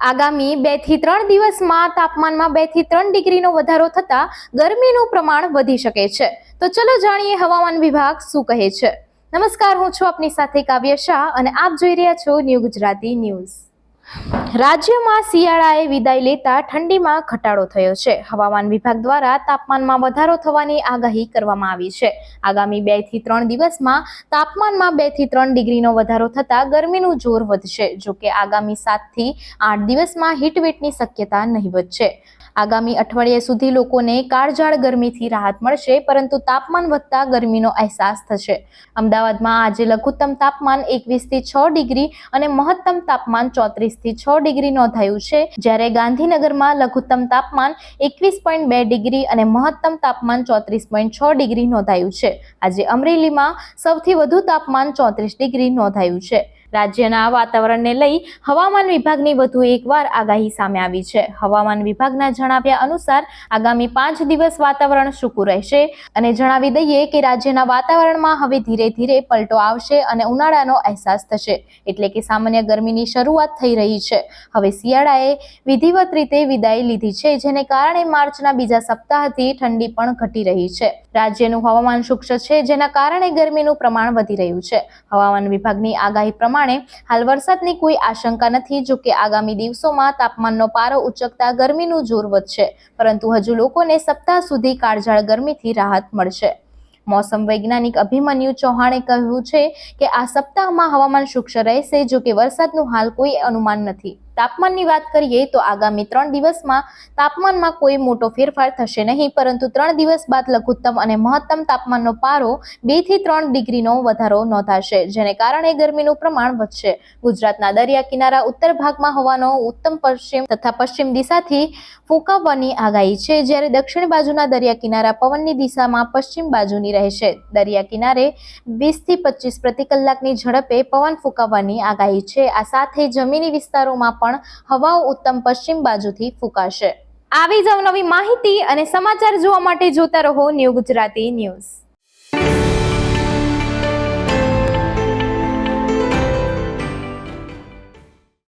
આગામી બેથી ત્રણ દિવસમાં તાપમાનમાં બેથી ત્રણ ડિગ્રીનો વધારો થતા ગરમીનું પ્રમાણ વધી શકે છે. તો ચલો જાણીએ હવામાન વિભાગ શું કહે છે. નમસ્કાર, હું છું આપની સાથે કાવ્ય શાહ અને આપ જોઈ રહ્યા છો ન્યૂ ગુજરાતી ન્યૂઝ. રાજ્યમાં શિયાળાએ વિદાય લેતા ઠંડીમાં ઘટાડો થયો છે. હવામાન વિભાગ દ્વારા તાપમાનમાં વધારો થવાની આગાહી કરવામાં આવી છે. આગામી બેથી ત્રણ દિવસમાં તાપમાનમાં બેથી ત્રણ ડિગ્રીનો વધારો થતા ગરમીનું જોર વધશે, જોકે આગામી સાતથી આઠ દિવસમાં હીટવેટની શક્યતા નહીવત છે. આગામી અઠવાડિયા સુધી લોકોને કાળઝાળ ગરમીથી રાહત મળશે, પરંતુ તાપમાન વધતા ગરમીનો અહેસાસ થશે. અમદાવાદમાં આજે લઘુત્તમ તાપમાન એકવીસથી છ ડિગ્રી અને મહત્તમ તાપમાન ચોત્રીસથી છ ડિગ્રી નોંધાયું છે. જ્યારે ગાંધીનગરમાં લઘુત્તમ તાપમાન એકવીસ પોઈન્ટ બે ડિગ્રી અને મહત્તમ તાપમાન ચોત્રીસ પોઈન્ટ છ ડિગ્રી નોંધાયું છે. આજે અમરેલીમાં સૌથી વધુ તાપમાન ચોત્રીસ ડિગ્રી નોંધાયું છે. રાજ્યના વાતાવરણને લઈ હવામાન વિભાગની વધુ એકવાર આગાહી સામે આવી છે. હવામાન વિભાગના જણાવ્યા અનુસાર આગામી પાંચ દિવસ વાતાવરણ સૂકું રહેશે અને જણાવી દઈએ કે રાજ્યના વાતાવરણમાં હવે ધીરે ધીરે પલટો આવશે અને ઉનાળાનો અહેસાસ થશે. એટલે કે સામાન્ય ગરમીની શરૂઆત થઈ રહી છે. હવે શિયાળાએ વિધિવત રીતે વિદાય લીધી છે, જેને કારણે માર્ચના બીજા સપ્તાહથી ઠંડી પણ ઘટી રહી છે. રાજ્યનું હવામાન શુષ્ક છે, જેના કારણે ગરમીનું પ્રમાણ વધી રહ્યું છે. હવામાન વિભાગની આગાહી પ્રમાણે હાલ વરસાદની કોઈ આશંકા નથી, જો કે આગામી દિવસોમાં તાપમાનનો પારો ઉચકતા ગરમીનું જોર વધશે. પરંતુ હજુ લોકોને સપ્તાહ સુધી કાળઝાળ ગરમીથી રાહત મળશે. મોસમ વૈજ્ઞાનિક અભિમન્યુ ચૌહાણે કહ્યું છે કે આ સપ્તાહમાં હવામાન શુષ્ક રહેશે, જો કે વરસાદનું હાલ કોઈ અનુમાન નથી. તાપમાનની વાત કરીએ તો આગામી ત્રણ દિવસમાં તાપમાનમાં કોઈ મોટો ફેરફાર થશે નહીં, પરંતુ ત્રણ દિવસ બાદ લઘુત્તમ અને મહત્તમ તાપમાનનો પારો બેથી ત્રણ ડિગ્રીનો વધારો નોંધાશે, જેને કારણે ગરમીનું પ્રમાણ વધશે. ગુજરાતના દરિયા કિનારા ઉત્તર ભાગમાં હવાનો ઉત્તમ પશ્ચિમ તથા પશ્ચિમ દિશાથી ફૂંકાવવાની આગાહી છે, જ્યારે દક્ષિણ બાજુના દરિયા કિનારા પવનની દિશામાં પશ્ચિમ બાજુની રહેશે. દરિયા કિનારે વીસથી પચીસ પ્રતિ કલાકની ઝડપે પવન ફૂંકાવવાની આગાહી છે. આ સાથે જમીની વિસ્તારોમાં પણ હવાઓ ઉત્તમ પશ્ચિમ બાજુથી ફૂંકાશે. આવી જ અવનવી માહિતી અને સમાચાર જોવા માટે જોતા રહો ન્યૂ ગુજરાતી ન્યૂઝ.